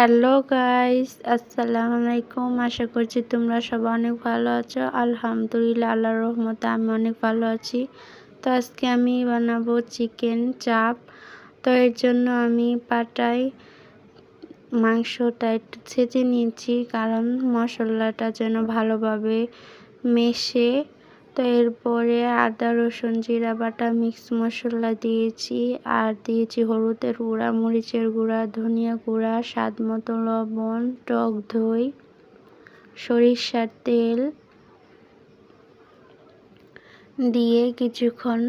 Hello guys, আসসালামু আলাইকুম। আশা করছি তোমরা সবাই অনেক ভালো আছো। আলহামদুলিল্লাহ, আল্লাহর রহমতে আমি অনেক ভালো আছি। তো আজকে আমি বানাবো চিকেন চাপ। তো এর জন্য আমি পাটায় মাংসটা একটু ছেঁচে নিয়েছি, কারণ মশলাটা যেন ভালোভাবে মেশে তো এরপরে আদা, রসুন, জিরা বাটা, মিক্স মশলা দিয়েছি। আর দিয়েছি হলুদের গুঁড়া, মরিচের গুঁড়া, ধনিয়া গুঁড়া, স্বাদ মতো লবণ, টক দই, সরিষার তেল দিয়ে কিছুক্ষণ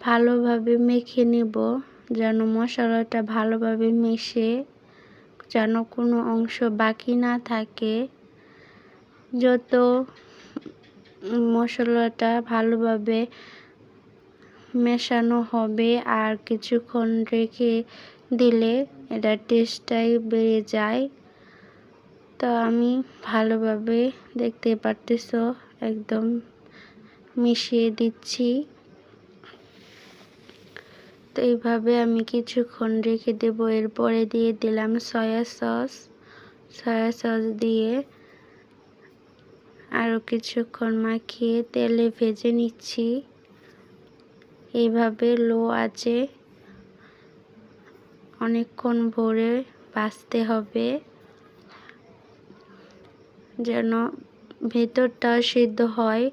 ভালোভাবে মেখে নেব, যেন মশলাটা ভালোভাবে মেশে, যেন কোনো অংশ বাকি না থাকে। যত মশলাটা ভালোভাবে মেশানো হবে আর কিছুক্ষণ রেখে দিলে এটা টেস্টটাই বেড়ে যায়। তো আমি ভালোভাবে দেখতে পারতেছ, একদম মিশিয়ে দিচ্ছি। তো এইভাবে আমি কিছুক্ষণ রেখে দেবো, এরপরে দিয়ে দিলাম সয়া সস। সয়া সস দিয়ে আরও কিছুক্ষণ মাখিয়ে তেলে ভেজে নিচ্ছি। এইভাবে লো আছে অনেকক্ষণ ভরে বাঁচতে হবে, যেন ভেতরটা সিদ্ধ হয়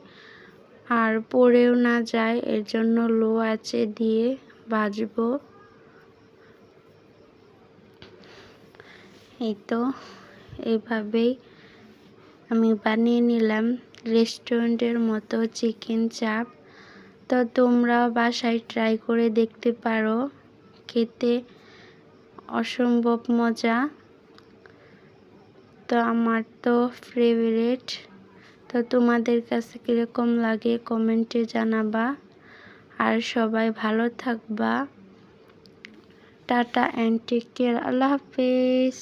আর পড়েও না যায়। এর জন্য লো আছে দিয়ে ভাজবো। এই তো, এইভাবেই আমি বানিয়ে নিলাম রেস্টুরেন্টের মতো চিকেন চাপ। তো তোমরাও বাসায় ট্রাই করে দেখতে পারো, খেতে অসম্ভব মজা। তো আমার তো ফেভারেট তো তোমাদের কাছে কীরকম লাগে কমেন্টে জানাবা। আর সবাই ভালো থাকবা। টাটা অ্যান্ড টেক কেয়ার আল্লাহ হাফেজ।